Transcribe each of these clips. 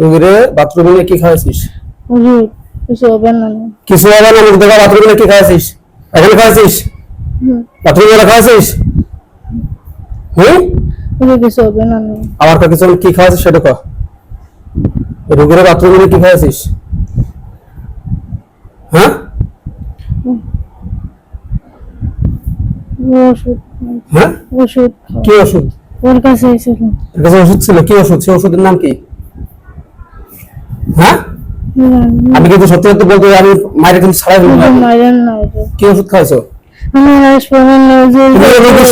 রুগীরে বাথরুমে কি খাওয়াইছিস? কিছু হবে না। কিছু হবে না মুখ দেখা বাথরুমে কি খাওয়াইছিস? এখানে খাওয়াইছিস? হুম, বাথরুমে খাওয়াইছিস? হুম? কিছু হবে না। আমার কাছে কি খাওয়াইছিস সেটা কহ রুগীরে বাথরুমে কি খাওয়াইছিস? হ্যাঁ? ওষুধ হ্যাঁ? ওষুধ কি ওষুধ? ওর কাছে এসেছিল ওষুধ ছিল কি ওষুধ? সেই ওষুধের নাম কি? হ্যাঁ? আমি কিন্তু সত্যি সত্যি বলতে আমি মায়ের কিন্তু ছাড়াই ফেলব না। কি ওষুধ খাওয়াইছো? আমি হাসপাতাল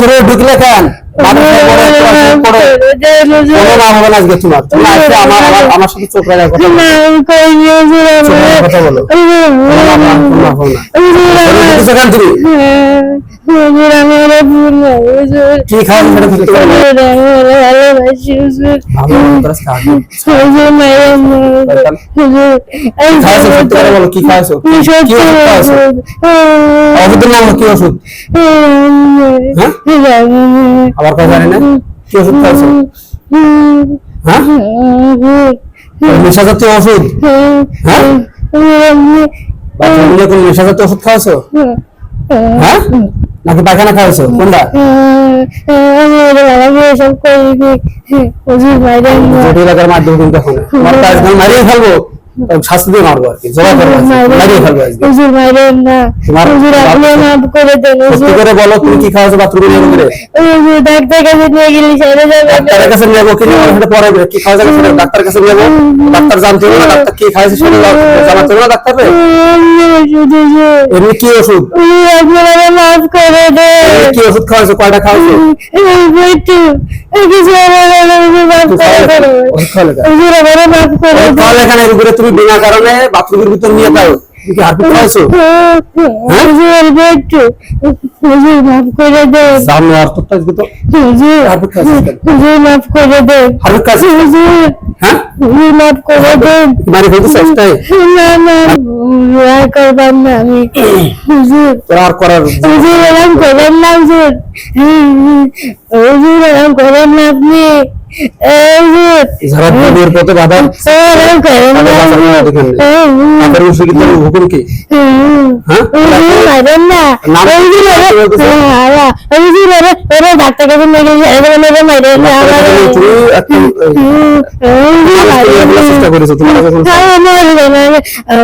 শরীরে ঢুকলে কেন? আমার সাথে চোখ রাখার কথা বলো। কি খাওয়ানো কি ওষুধ কথা জানি না কি ওষুধ খাওয়াইছো হ্যাঁ নেশা জাতীয় ওষুধ হ্যাঁ বাচ্চাগুলো কোন নেশা জাতীয় ওষুধ খাওয়াইছো হ্যাঁ নাকি পায়খানা খাওয়াইছো? কোনটা? জটিল এলাকার মাধ্যমে কিন্তু এখন তোমার কাজ আমি মারিয়ে ফেলব। শাস্তি দিয়ে মারবো আর কি জমা করব। মারিয়ে ফেলব হুজুর না হুজুর আপনি মাফ করে দেন হুজুর। করে বলো তুমি কি খাওয়াছো বাথরুমে নিয়ে করে হুজুর ডাক্তার কাছে নিয়ে গেলে সেরে যাবে। কাছে নিয়ে যাব কি নিয়ে পরে। কি খাওয়া যাবে সেটা ডাক্তার কাছে নিয়ে যাব ডাক্তার জানতে না ডাক্তার কি খাইছে সেটা জানাতে না ডাক্তার এমনি কি ওষুধ? আপনারা মাফ করে দেন। কি ওষুধ খাওয়াইছো? কয়টা খাওয়াইছো? একটু। তুমি বিনা কারণে বাথরুমের ভিতর নিয়ে যাও মাফ করে দেন হ্যাঁ? করে ফেলতে আমি। হুজুর। আর করার হুজুর এরকম হুজুর। হুজুর এরকম না আপনি। এই হুজুর যারা নদীর পথে বাধা এরকম করেন না তাদের বাঁচার কোনো অধিকার নেই। হুজুর তাদের মুশরিকদের হুকুম কি হ্যাঁ হুজুর মারেন না নাম কি? হুজুর ওরে হ্যাঁ, হুজুর ওরে ওরে ডাক্তার কাছে নিয়ে গেছে এরকম মেরে মারেন না আমার তুমি একটু হুজুর মানুষ করে মারেন বলার না। চেষ্টা করেছো তোমার কাছে কোনো-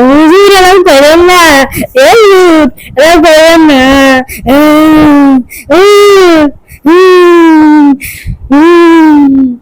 হুজুর এরকম করেন না এই হুজুর এরকম করেন না 嗯嗯。